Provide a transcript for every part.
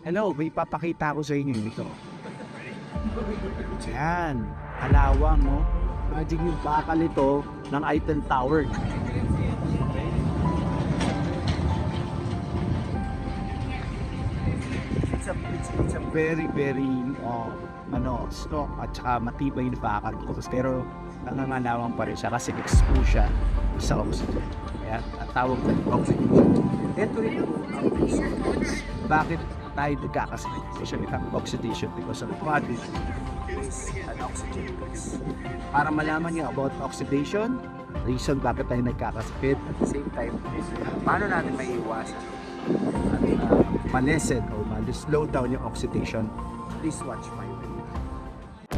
Hello, may papakita ko sa inyo ito. Yan, kalawang, no? Imagine yung bakal ito ng Eiffel Tower. It's a, it's, it's a very, very, uh, ano, strong at saka matibay na bakal ito. Pero nangangalawang pa rin siya kasi exposed siya sa oxygen. Kaya tawag na oxygen. Ito rin ang bakit tayo nagkakasakit. Especially ang oxidation because of body is an oxygen base. Para malaman niyo about oxidation, reason bakit tayo nagkakasakit, at the same time, paano natin maiiwasan at uh, malesen o mal-slow down yung oxidation, please watch my video.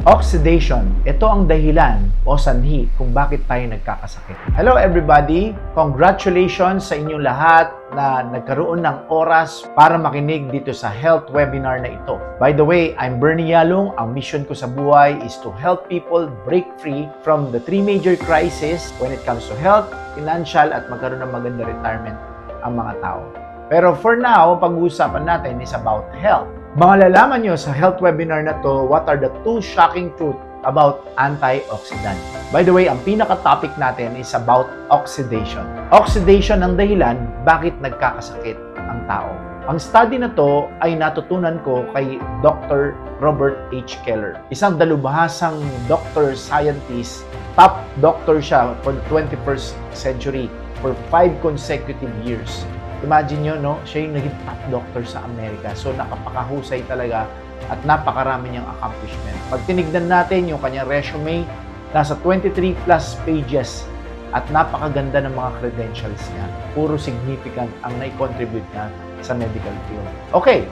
Oxidation, ito ang dahilan o sanhi kung bakit tayo nagkakasakit. Hello everybody! Congratulations sa inyong lahat na nagkaroon ng oras para makinig dito sa health webinar na ito. By the way, I'm Bernie Yalong. Ang mission ko sa buhay is to help people break free from the three major crises when it comes to health, financial, at magkaroon ng maganda retirement ang mga tao. Pero for now, pag-uusapan natin is about health. Malalaman nyo sa health webinar na to what are the two shocking truth about antioxidant. By the way, ang pinaka-topic natin is about oxidation. Oxidation ang dahilan bakit nagkakasakit ang tao. Ang study na to ay natutunan ko kay Dr. Robert H. Keller. Isang dalubhasang doctor scientist, top doctor siya for the 21st century for five consecutive years. Imagine nyo, no? Siya yung naging top doctor sa Amerika. So, nakapakahusay talaga at napakarami niyang accomplishment. Pag tinignan natin yung kanyang resume, nasa 23 plus pages at napakaganda ng mga credentials niya. Puro significant ang nai-contribute niya sa medical field. Okay,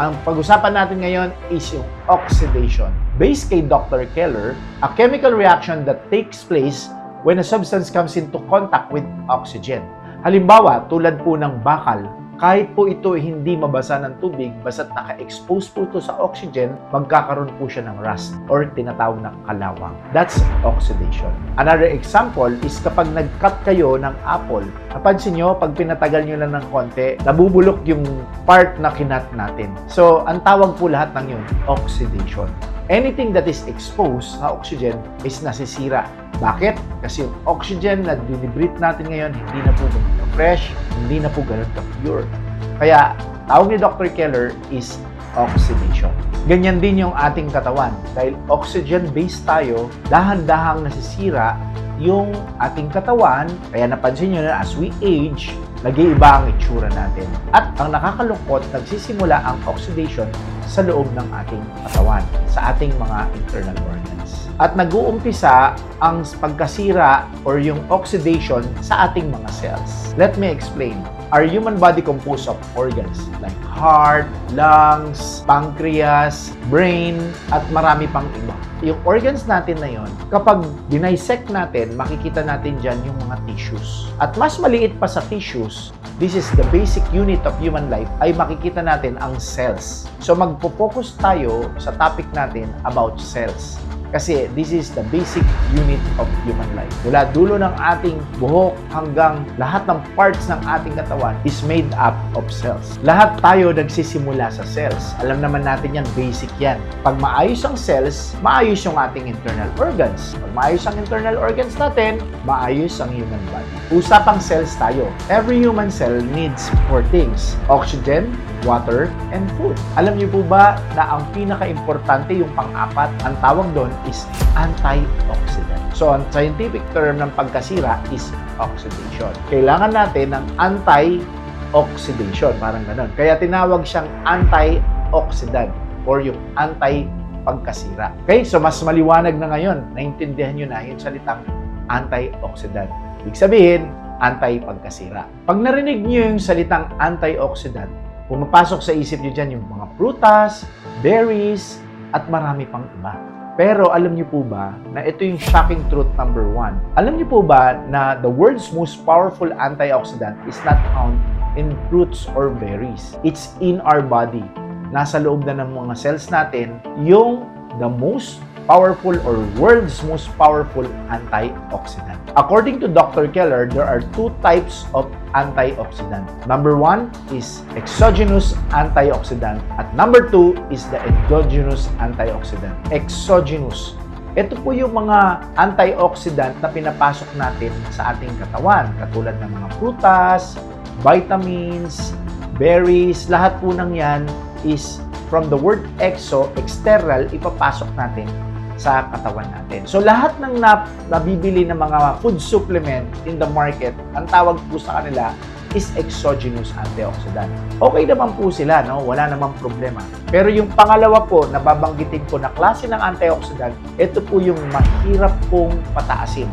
ang pag-usapan natin ngayon is yung oxidation. Based kay Dr. Keller, a chemical reaction that takes place when a substance comes into contact with oxygen. Halimbawa, tulad po ng bakal, kahit po ito hindi mabasa ng tubig, basta't naka-expose po ito sa oxygen, magkakaroon po siya ng rust or tinatawag na kalawang. That's oxidation. Another example is kapag nag-cut kayo ng apple, napansin nyo, pag pinatagal nyo lang ng konti, nabubulok yung part na kinat natin. So, ang tawag po lahat ng yun, oxidation. Anything that is exposed sa oxygen is nasisira. Bakit? Kasi yung oxygen na dinibrate natin ngayon, hindi na po ganun ka-fresh, hindi na po ganun ka-pure. Kaya, tawag ni Dr. Keller is oxidation. Ganyan din yung ating katawan. Dahil oxygen-based tayo, dahan-dahang nasisira yung ating katawan. Kaya napansin nyo na as we age, nag-iiba ang itsura natin. At ang nakakalungkot, nagsisimula ang oxidation sa loob ng ating katawan, sa ating mga internal organs. At nag-uumpisa ang pagkasira or yung oxidation sa ating mga cells. Let me explain. Our human body composed of organs like heart, lungs, pancreas, brain, at marami pang iba. Yung organs natin na yon, kapag dinisect natin, makikita natin dyan yung mga tissues. At mas maliit pa sa tissues, this is the basic unit of human life, ay makikita natin ang cells. So magpo-focus tayo sa topic natin about cells. Kasi this is the basic unit of human life. Mula dulo ng ating buhok hanggang lahat ng parts ng ating katawan is made up of cells. Lahat tayo nagsisimula sa cells. Alam naman natin yan, basic yan. Pag maayos ang cells, maayos yung ating internal organs. Pag maayos ang internal organs natin, maayos ang human body. Usapang cells tayo. Every human cell needs four things. Oxygen, water, and food. Alam niyo po ba na ang pinaka-importante yung pang-apat, ang tawag doon is antioxidant. So, ang scientific term ng pagkasira is oxidation. Kailangan natin ng anti-oxidation, parang ganun. Kaya tinawag siyang antioxidant or yung anti-pagkasira. Okay, so mas maliwanag na ngayon, naintindihan nyo na yung salitang antioxidant. Ibig sabihin, anti-pagkasira. Pag narinig nyo yung salitang antioxidant, pumapasok sa isip nyo dyan yung mga prutas, berries, at marami pang iba. Pero alam niyo po ba na ito yung shocking truth number one? Alam niyo po ba na the world's most powerful antioxidant is not found in fruits or berries. It's in our body. Nasa loob na ng mga cells natin yung the most powerful or world's most powerful antioxidant. According to Dr. Keller, there are two types of antioxidant. Number one is exogenous antioxidant at number two is the endogenous antioxidant. Exogenous. Ito po yung mga antioxidant na pinapasok natin sa ating katawan, katulad ng mga prutas, vitamins, berries, lahat po ng yan is from the word exo, external, ipapasok natin sa katawan natin. So lahat ng nap, nabibili ng mga food supplement in the market, ang tawag po sa kanila is exogenous antioxidant. Okay naman po sila, no? Wala namang problema. Pero yung pangalawa po, na babanggitin ko na klase ng antioxidant, ito po yung mahirap pong pataasin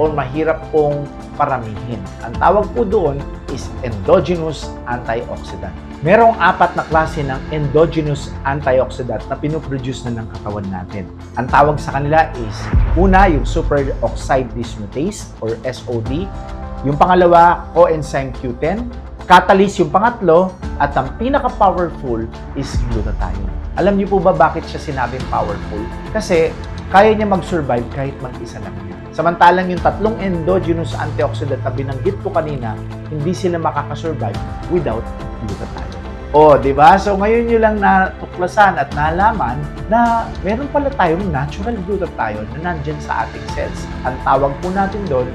o mahirap pong paramihin. Ang tawag po doon is endogenous antioxidant. Merong apat na klase ng endogenous antioxidant na pinoproduce na ng katawan natin. Ang tawag sa kanila is, una, yung superoxide dismutase or SOD. Yung pangalawa, coenzyme Q10. Catalyst yung pangatlo. At ang pinaka-powerful is glutathione. Alam niyo po ba bakit siya sinabing powerful? Kasi kaya niya mag-survive kahit mag-isa lang niya. Samantalang yung tatlong endogenous antioxidant na binanggit ko kanina, hindi sila makakasurvive without glutathione. O, di ba? So, ngayon nyo lang natuklasan at nalaman na meron pala tayong natural glutathione na nandyan sa ating cells. Ang tawag po natin doon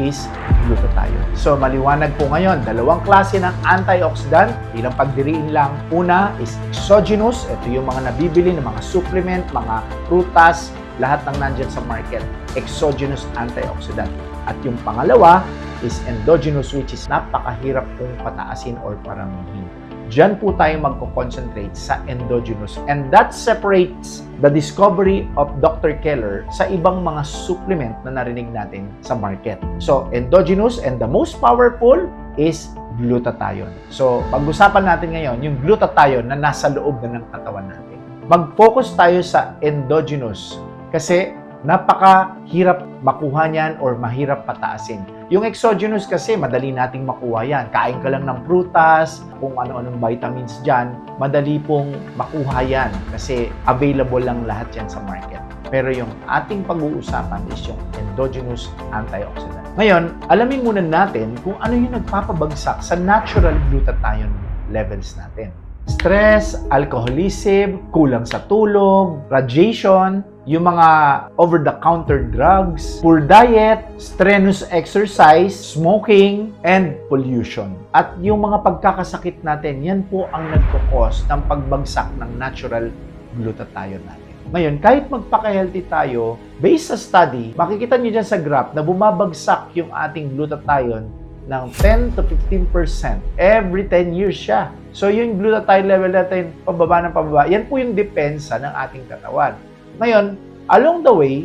is glutathione. So, maliwanag po ngayon, dalawang klase ng antioxidant. Bilang pagdiriin lang, una is exogenous. Ito yung mga nabibili ng mga supplement, mga prutas, lahat ng nandyan sa market. Exogenous antioxidant. At yung pangalawa is endogenous which is napakahirap pong pataasin or paramihin. Diyan po tayo magko-concentrate sa endogenous. And that separates the discovery of Dr. Keller sa ibang mga supplement na narinig natin sa market. So, endogenous and the most powerful is glutathione. So, pag-usapan natin ngayon yung glutathione na nasa loob na ng katawan natin. Mag-focus tayo sa endogenous kasi napakahirap makuha niyan or mahirap pataasin. Yung exogenous kasi, madali nating makuha yan. Kain ka lang ng prutas, kung ano-anong vitamins dyan, madali pong makuha yan kasi available lang lahat yan sa market. Pero yung ating pag-uusapan is yung endogenous antioxidant. Ngayon, alamin muna natin kung ano yung nagpapabagsak sa natural glutathione levels natin. Stress, alcoholism, kulang sa tulog, radiation, yung mga over-the-counter drugs, poor diet, strenuous exercise, smoking, and pollution. At yung mga pagkakasakit natin, yan po ang nagkukos ng pagbagsak ng natural glutathione natin. Ngayon, kahit magpaka-healthy tayo, based sa study, makikita niyo dyan sa graph na bumabagsak yung ating glutathione ng 10 to 15% every 10 years siya. So yung glutathione level natin pababa ng pababa, yan po yung depensa ng ating katawan. Ngayon, along the way,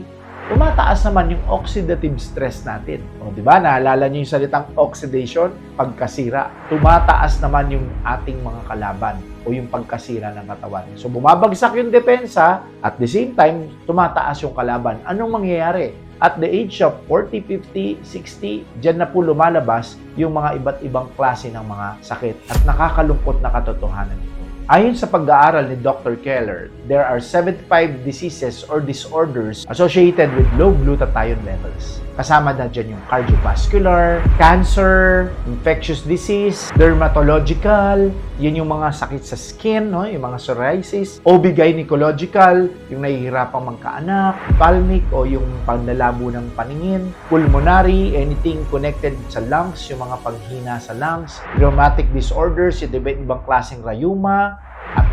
tumataas naman yung oxidative stress natin. O, di ba? Naalala niyo yung salitang oxidation? Pagkasira. Tumataas naman yung ating mga kalaban o yung pagkasira ng katawan. So, bumabagsak yung depensa, at the same time, tumataas yung kalaban. Anong mangyayari? At the age of 40, 50, 60, dyan na po lumalabas yung mga iba't ibang klase ng mga sakit at nakakalungkot na katotohanan. Ayon sa pag-aaral ni Dr. Keller, there are 75 diseases or disorders associated with low glutathione levels. Kasama na dyan yung cardiovascular, cancer, infectious disease, dermatological, yun yung mga sakit sa skin, no? yung mga psoriasis, OB-gynecological, yung nahihirapang magkaanak, palmic o yung panlalabo ng paningin, pulmonary, anything connected sa lungs, yung mga paghina sa lungs, rheumatic disorders, yung iba't ibang klaseng rayuma,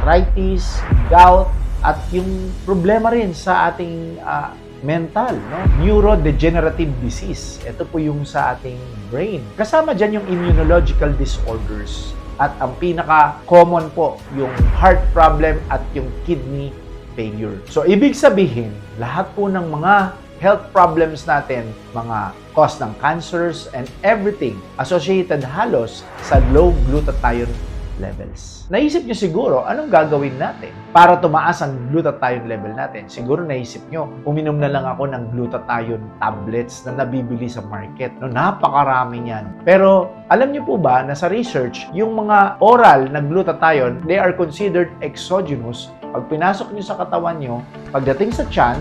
arthritis, gout, at yung problema rin sa ating ah, mental, no? Neurodegenerative disease. Ito po yung sa ating brain. Kasama dyan yung immunological disorders. At ang pinaka-common po, yung heart problem at yung kidney failure. So, ibig sabihin, lahat po ng mga health problems natin, mga cause ng cancers and everything associated halos sa low glutathione levels. Naisip nyo siguro, anong gagawin natin para tumaas ang glutathione level natin? Siguro naisip nyo, uminom na lang ako ng glutathione tablets na nabibili sa market. No, napakarami niyan. Pero alam niyo po ba na sa research, yung mga oral na glutathione, they are considered exogenous. Pag pinasok nyo sa katawan nyo, pagdating sa tiyan,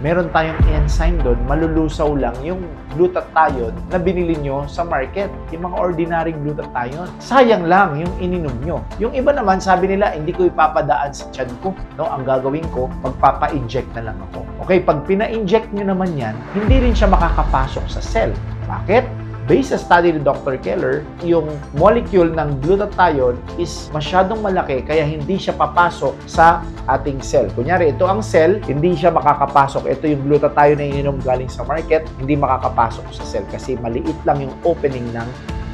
meron tayong enzyme doon, malulusaw lang yung glutathione na binili nyo sa market, yung mga ordinary glutathione. Sayang lang yung ininom nyo. Yung iba naman, sabi nila, hindi ko ipapadaan sa tiyan ko. No, ang gagawin ko, magpapa-inject na lang ako. Okay, pag pina-inject nyo naman yan, hindi rin siya makakapasok sa cell. Bakit? Based sa study ni Dr. Keller, yung molecule ng glutathione is masyadong malaki kaya hindi siya papasok sa ating cell. Kunyari, ito ang cell, hindi siya makakapasok. Ito yung glutathione na ininom galing sa market, hindi makakapasok sa cell kasi maliit lang yung opening ng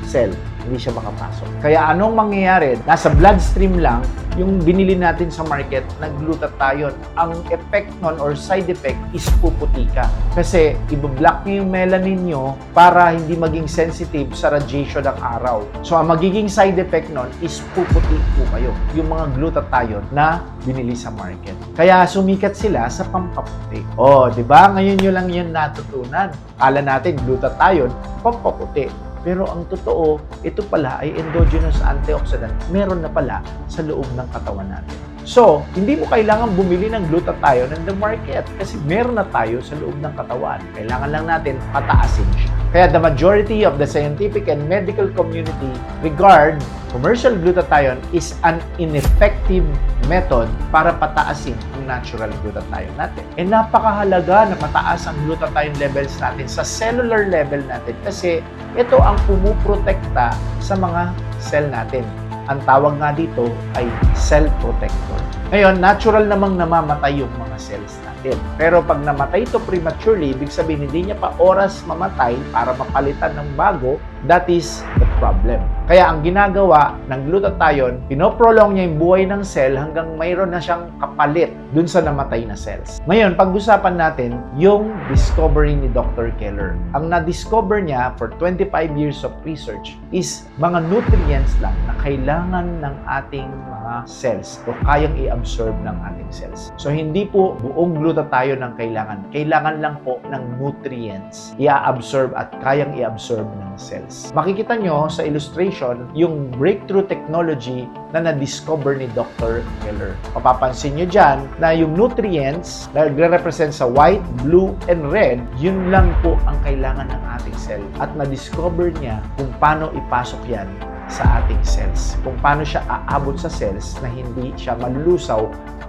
cell. Hindi siya makapasok. Kaya anong mangyayari? Nasa bloodstream lang yung binili natin sa market na glutathione. Ang effect nun or side effect is puputi ka. Kasi ibablock niyo yung melanin nyo para hindi maging sensitive sa radiation ng araw. So ang magiging side effect nun is puputi po kayo. Yung mga glutathione na binili sa market. Kaya sumikat sila sa pampaputi. Oh, di ba? Ngayon nyo lang yun natutunan. Kala natin glutathione, pampaputi. Pero ang totoo, ito pala ay endogenous antioxidant. Meron na pala sa loob ng katawan natin. So, hindi mo kailangan bumili ng glutathione in the market kasi meron na tayo sa loob ng katawan. Kailangan lang natin pataasin siya. Kaya the majority of the scientific and medical community regard commercial glutathione is an ineffective method para pataasin ang natural glutathione natin. E napakahalaga na mataas ang glutathione levels natin sa cellular level natin kasi ito ang pumuprotekta sa mga cell natin. Ang tawag nga dito ay cell protector. Ngayon, natural namang namamatay yung mga cells natin. Pero pag namatay ito prematurely, ibig sabihin hindi niya pa oras mamatay para mapalitan ng bago, that is problem. Kaya ang ginagawa ng glutathione, pinoprolong niya yung buhay ng cell hanggang mayroon na siyang kapalit dun sa namatay na cells. Ngayon, pag-usapan natin yung discovery ni Dr. Keller. Ang na-discover niya for 25 years of research is mga nutrients lang na kailangan ng ating mga cells o kayang i-absorb ng ating cells. So, hindi po buong glutathione ang kailangan. Kailangan lang po ng nutrients i-absorb at kayang i-absorb ng cells. Makikita nyo sa illustration yung breakthrough technology na na-discover ni Dr. Keller. Mapapansin nyo dyan na yung nutrients na nagre-represent sa white, blue, and red, yun lang po ang kailangan ng ating cell. At na-discover niya kung paano ipasok yan sa ating cells. Kung paano siya aabot sa cells na hindi siya malulusaw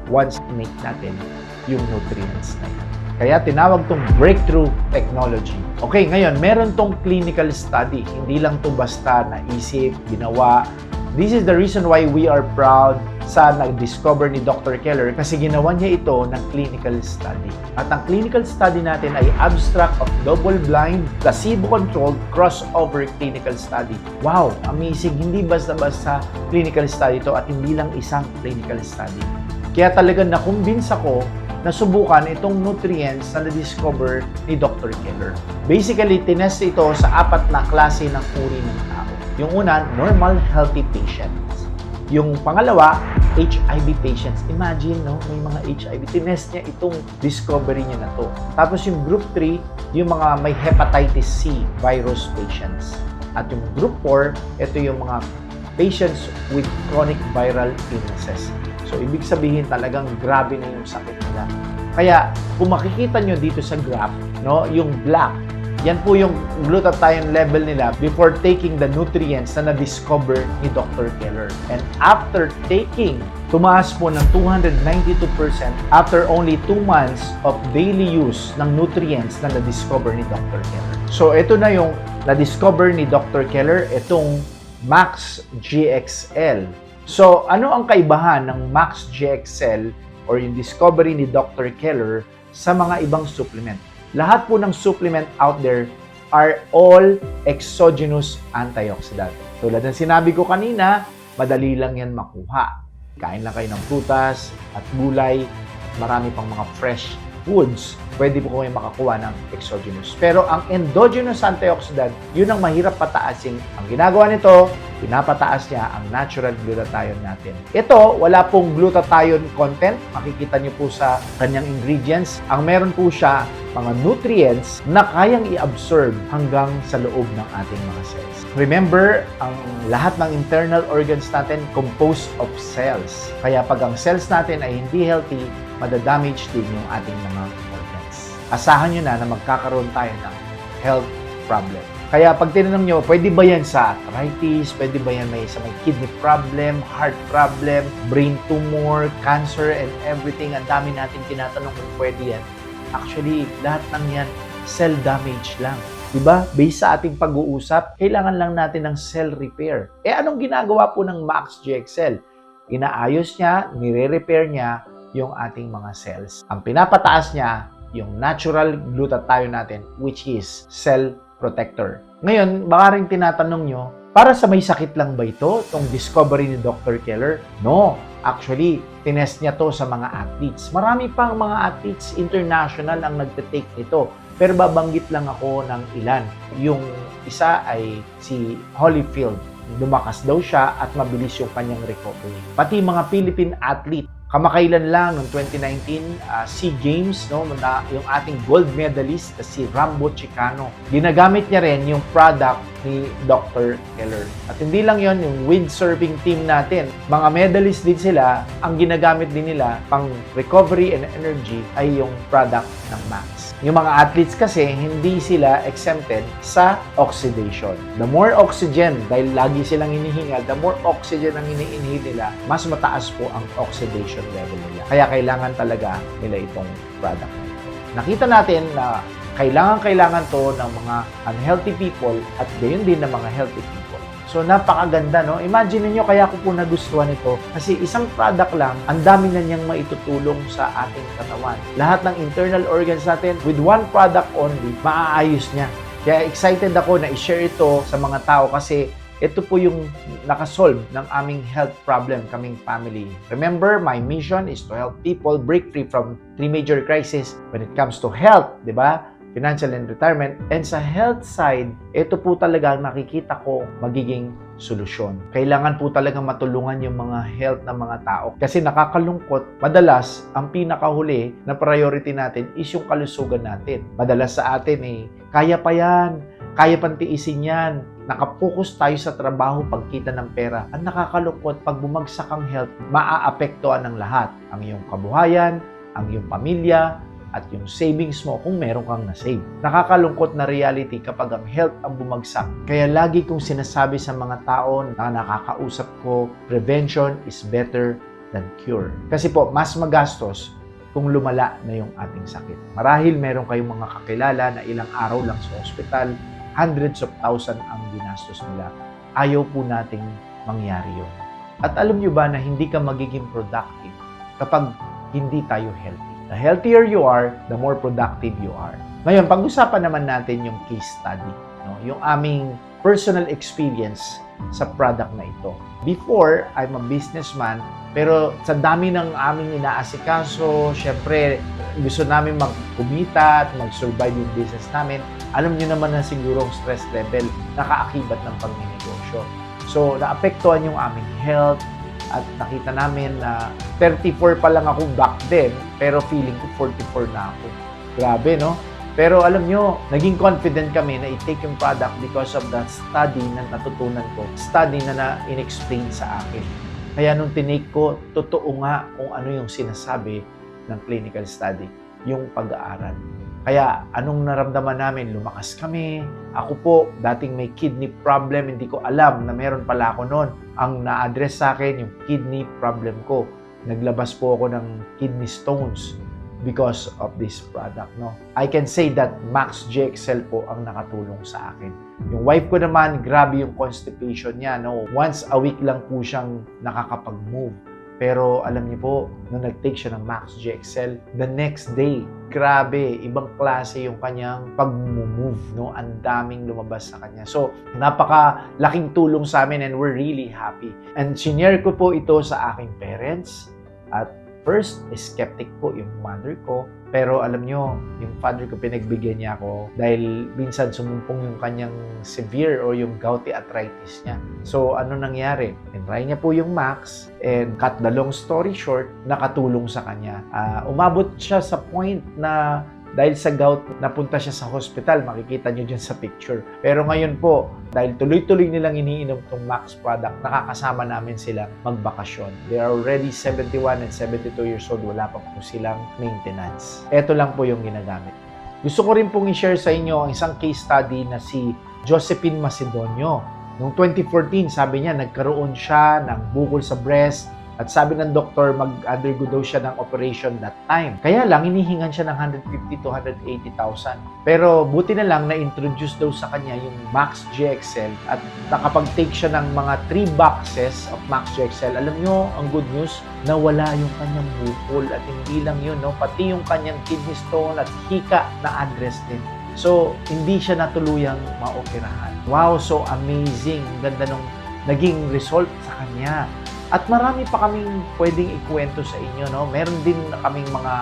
once make natin yung nutrients na yan. Kaya tinawag tong breakthrough technology. Okay, ngayon, meron tong clinical study. Hindi lang to basta naisip, ginawa. This is the reason why we are proud sa nag-discover ni Dr. Keller kasi ginawa niya ito ng clinical study. At ang clinical study natin ay abstract of double-blind, placebo-controlled, crossover clinical study. Wow, amazing. Hindi basta-basta clinical study ito at hindi lang isang clinical study. Kaya talaga na-convince ako na subukan itong nutrients na na-discover ni Dr. Keller. Basically, tinest ito sa apat na klase ng uri ng tao. Yung una, normal healthy patients. Yung pangalawa, HIV patients. Imagine, no? May mga HIV. Tinest niya itong discovery niya na to. Tapos yung group 3, yung mga may hepatitis C virus patients. At yung group 4, ito yung mga patients with chronic viral illnesses. So, ibig sabihin talagang grabe na yung sakit nila. Kaya, kung makikita nyo dito sa graph, no, yung black, yan po yung glutathione level nila before taking the nutrients na na-discover ni Dr. Keller. And after taking, tumaas po ng 292% after only 2 months of daily use ng nutrients na na-discover ni Dr. Keller. So, ito na yung na-discover ni Dr. Keller, itong Max GXL. So, ano ang kaibahan ng Max GXL or yung discovery ni Dr. Keller sa mga ibang supplement? Lahat po ng supplement out there are all exogenous antioxidant. Tulad ng sinabi ko kanina, madali lang yan makuha. Kain lang kayo ng prutas at gulay, marami pang mga fresh foods, pwede po kayo makakuha ng exogenous. Pero ang endogenous antioxidant, yun ang mahirap pataasin. Ang ginagawa nito, pinapataas niya ang natural glutathione natin. Ito, wala pong glutathione content. Makikita niyo po sa kanyang ingredients. Ang meron po siya, mga nutrients na kayang i-absorb hanggang sa loob ng ating mga cells. Remember, ang lahat ng internal organs natin composed of cells. Kaya pag ang cells natin ay hindi healthy, madadamage din yung ating mga organs. Asahan nyo na na magkakaroon tayo ng health problem. Kaya pag tinanong nyo, pwede ba yan sa arthritis? Pwede ba yan may, sa may kidney problem, heart problem, brain tumor, cancer, and everything? Ang dami natin tinatanong kung pwede yan. Actually, lahat ng yan, cell damage lang. Diba? Based sa ating pag-uusap, kailangan lang natin ng cell repair. Eh anong ginagawa po ng Max GXL? Inaayos niya, nire-repair niya yung ating mga cells. Ang pinapataas niya, yung natural glutathione natin, which is cell protector. Ngayon, baka rin tinatanong nyo, para sa may sakit lang ba ito, itong discovery ni Dr. Keller? No. Actually, tinest niya to sa mga athletes. Marami pang mga athletes international ang nagte-take nito. Pero babanggit lang ako ng ilan. Yung isa ay si Holyfield. Lumakas daw siya at mabilis yung kanyang recovery. Pati mga Philippine athlete, kamakailan lang noong 2019 uh, SEA Games no na yung ating gold medalist si Rambo Chicano. Ginagamit niya rin yung product ni Dr. Keller at hindi lang yon yung windsurfing team natin mga medalist din sila ang ginagamit din nila pang recovery and energy ay yung product ng Max yung mga athletes kasi hindi sila exempted sa oxidation the more oxygen dahil lagi silang hinihingal the more oxygen ang ini-inhale nila mas mataas po ang oxidation level nila. Kaya kailangan talaga nila itong product. Nakita natin na kailangan-kailangan to ng mga unhealthy people at gayon din ng mga healthy people. So napakaganda no. Imagine niyo kaya ko po nagustuhan ito kasi isang product lang, ang dami na niyang maitutulong sa ating katawan. Lahat ng internal organs natin with one product only, maaayos niya. Kaya excited ako na i-share ito sa mga tao kasi ito po yung nakasolve ng aming health problem kaming family. Remember, my mission is to help people break free from three major crises when it comes to health, di ba? Financial and retirement. And sa health side, ito po talaga ang nakikita ko magiging solusyon. Kailangan po talaga matulungan yung mga health ng mga tao. Kasi nakakalungkot, madalas, ang pinakahuli na priority natin is yung kalusugan natin. Madalas sa atin eh, kaya pa yan, kaya pang tiisin yan, nakapokus tayo sa trabaho pagkita ng pera. Ang nakakalungkot, pag bumagsak ang health, maaapektuhan ng lahat. Ang iyong kabuhayan, ang iyong pamilya, at yung savings mo kung meron kang na-save. Nakakalungkot na reality kapag ang health ang bumagsak. Kaya lagi kong sinasabi sa mga tao na nakakausap ko, prevention is better than cure. Kasi po, mas magastos kung lumala na yung ating sakit. Marahil meron kayong mga kakilala na ilang araw lang sa ospital, hundreds of thousand ang ginastos nila. Ayaw po nating mangyari yun. At alam nyo ba na hindi ka magiging productive kapag hindi tayo healthy? The healthier you are, the more productive you are. Ngayon, pag-usapan naman natin yung case study. No? Yung aming personal experience sa product na ito. Before, I'm a businessman, pero sa dami ng aming inaasikaso, syempre, gusto namin magkumita at mag-survive yung business namin. Alam niyo naman na siguro ang stress level nakaakibat ng pagninegosyo. So, naapektuhan yung aming health, at nakita namin na 34 pa lang ako back then, pero feeling ko 44 na ako. Grabe, no? Pero alam nyo, naging confident kami na i-take yung product because of that study na natutunan ko. Study na na-inexplain sa akin. Kaya nung tinake ko, totoo nga kung ano yung sinasabi ng clinical study, yung pag-aaral. Kaya anong naramdaman namin? Lumakas kami. Ako po, dating may kidney problem, hindi ko alam na meron pala ako noon. Ang na-address sa akin, yung kidney problem ko. Naglabas po ako ng kidney stones because of this product. No? I can say that Max GXL po ang nakatulong sa akin. Yung wife ko naman, grabe yung constipation niya. No? Once a week lang po siyang nakakapag-move. Pero alam niyo po, nung nag-take siya ng Max GXL, the next day, grabe, ibang klase yung kanyang pag-move, no? Ang daming lumabas sa kanya. So, napaka laking tulong sa amin and we're really happy. And senior ko po ito sa aking parents at first, skeptic po yung mother ko. Pero alam nyo, yung father ko pinagbigyan niya ako dahil minsan sumumpong yung kanyang severe or yung gouty arthritis niya. So ano nangyari? Tinry niya po yung Max and cut the long story short, nakatulong sa kanya. Ah, umabot siya sa point na dahil sa gout, napunta siya sa hospital. Makikita nyo dyan sa picture. Pero ngayon po, dahil tuloy-tuloy nilang iniinom tong Max product, nakakasama namin silang magbakasyon. They are already 71 and 72 years old. Wala pa po silang maintenance. Ito lang po yung ginagamit. Gusto ko rin pong i-share sa inyo ang isang case study na si Josephine Macedonio. Noong 2014, sabi niya, nagkaroon siya ng bukol sa breast, at sabi ng doktor, mag-undergo daw siya ng operation that time. Kaya lang, inihingan siya ng 150 to 180,000. Pero buti na lang, na-introduce daw sa kanya yung Max GXL at nakapag-take siya ng mga 3 boxes of Max GXL. Alam nyo, ang good news, nawala yung kanyang bukol at hindi lang yun, no? pati yung kanyang kidney stone at hika na address din. So, hindi siya natuluyang maoperahan. Wow, so amazing. Ganda nung naging result sa kanya. At marami pa kaming pwedeng ikwento sa inyo, no? Meron din kaming mga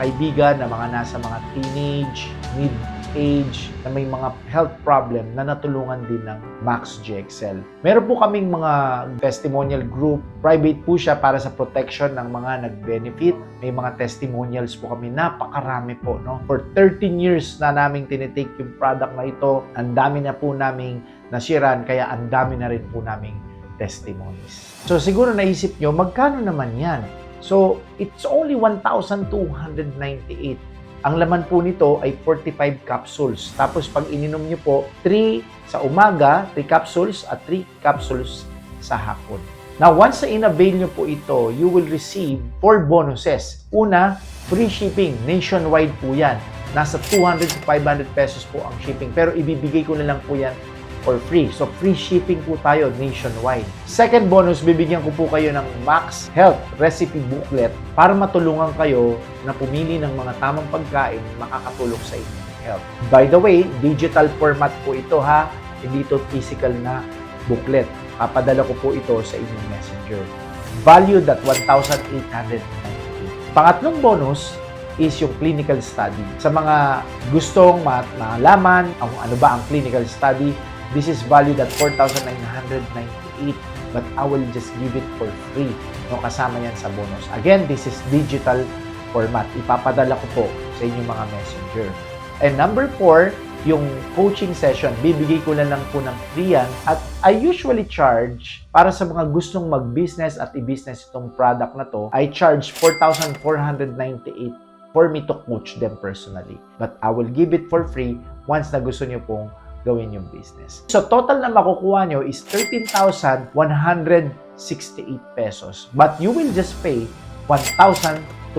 kaibigan na mga nasa mga teenage, mid-age, na may mga health problem na natulungan din ng Max GXL. Meron po kaming mga testimonial group. Private po siya para sa protection ng mga nag-benefit. May mga testimonials po kami. Napakarami po, no? For 13 years na naming tinitake yung product na ito. Ang dami na po naming nasiran, kaya ang dami na rin po naming testimonies. So siguro naisip nyo, magkano naman yan? So it's only 1,298. Ang laman po nito ay 45 capsules. Tapos pag ininom nyo po, 3 sa umaga, 3 capsules at 3 capsules sa hapon. Now, once na in-avail nyo po ito, you will receive 4 bonuses. Una, free shipping. Nationwide po yan. Nasa 200 to 500 pesos po ang shipping. Pero ibibigay ko na lang po yan for free. So, free shipping po tayo nationwide. Second bonus, bibigyan ko po kayo ng Max Health Recipe Booklet para matulungan kayo na pumili ng mga tamang pagkain makakatulong sa inyong health. By the way, digital format po ito ha. Hindi ito physical na booklet. Papadala ko po ito sa inyong messenger. Valued at 1,898. Pangatlong bonus is yung clinical study. Sa mga gustong ma- malaman kung ano ba ang clinical study, this is valued at 4,998 but I will just give it for free. No, kasama yan sa bonus. Again, this is digital format. Ipapadala ko po sa inyong mga messenger. And number four, yung coaching session, bibigay ko na lang po ng free yan. At I usually charge, para sa mga gustong mag-business at i-business itong product na to, I charge 4,498 for me to coach them personally. But I will give it for free once na gusto nyo pong gawin yung business. So total na makukuha nyo is 13,168 pesos. But you will just pay 1,298.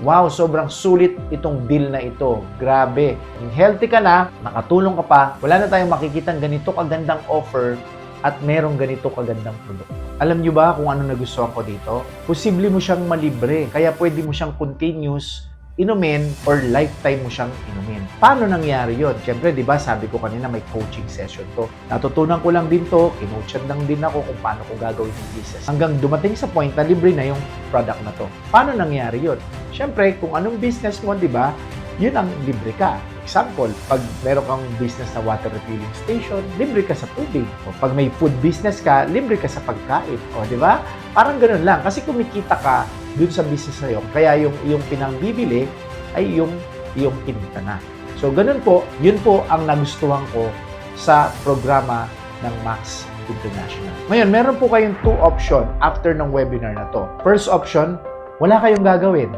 Wow, sobrang sulit itong deal na ito. Grabe. Kung healthy ka na, nakatulong ka pa, wala na tayong makikitang ganito kagandang offer at merong ganito kagandang produkto. Alam nyo ba kung ano nagustuhan ko dito? Posible mo siyang malibre, kaya pwede mo siyang continuous inumin or lifetime mo siyang inumin. Paano nangyari yon? Siyempre, di ba, sabi ko kanina may coaching session to. Natutunan ko lang din to, kinuchan lang din ako kung paano ko gagawin yung business. Hanggang dumating sa point na libre na yung product na to. Paano nangyari yon? Siyempre, kung anong business mo, di ba, yun ang libre ka. Example, pag meron kang business na water refilling station, libre ka sa tubig. O pag may food business ka, libre ka sa pagkain. O, di ba? Parang ganun lang. Kasi kumikita ka dun sa business na yun. Kaya yung iyong pinangbibili ay yung iyong kinita na. So, ganun po, yun po ang nagustuhan ko sa programa ng Max International. Ngayon, meron po kayong two option after ng webinar na to. First option, wala kayong gagawin.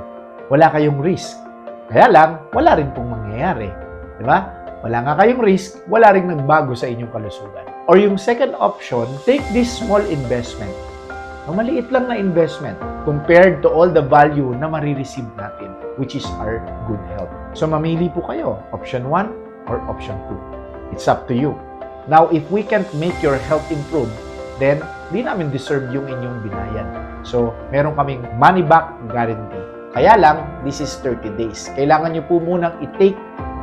Wala kayong risk. Kaya lang, wala rin pong mangyayari. Di ba? Wala nga kayong risk, wala rin nagbago sa inyong kalusugan. Or yung second option, take this small investment. Ang maliit lang na investment compared to all the value na marireceive natin, which is our good health. So mamili po kayo, option 1 or option 2. It's up to you. Now, if we can't make your health improve, then di namin deserve yung inyong binayan. So, meron kaming money back guarantee. Kaya lang, this is 30 days. Kailangan nyo po munang i-take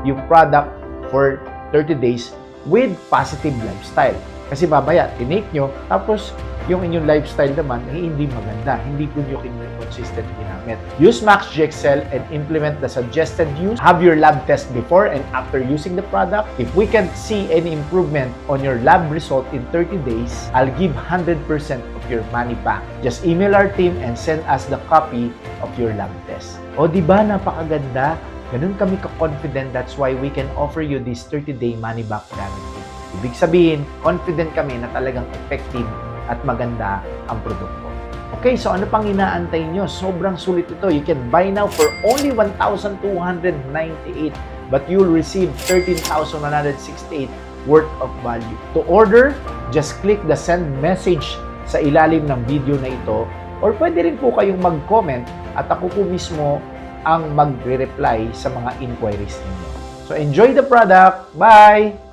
yung product for 30 days with positive lifestyle. Kasi babaya, tinake nyo, tapos yung inyong lifestyle naman ay hindi maganda. Hindi po nyo consistent ginamit. Use Max GXL and implement the suggested use. Have your lab test before and after using the product. If we can see any improvement on your lab result in 30 days, I'll give 100% of your money back. Just email our team and send us the copy of your lab test. O di ba napakaganda? Ganun kami ka-confident. That's why we can offer you this 30-day money back guarantee. Ibig sabihin, confident kami na talagang effective at maganda ang produkto. Okay, so ano pang inaantay nyo? Sobrang sulit ito. You can buy now for only 1,298 but you'll receive 13,168 worth of value. To order, just click the send message sa ilalim ng video na ito or pwede rin po kayong mag-comment at ako po mismo ang magre-reply sa mga inquiries ninyo. So enjoy the product. Bye!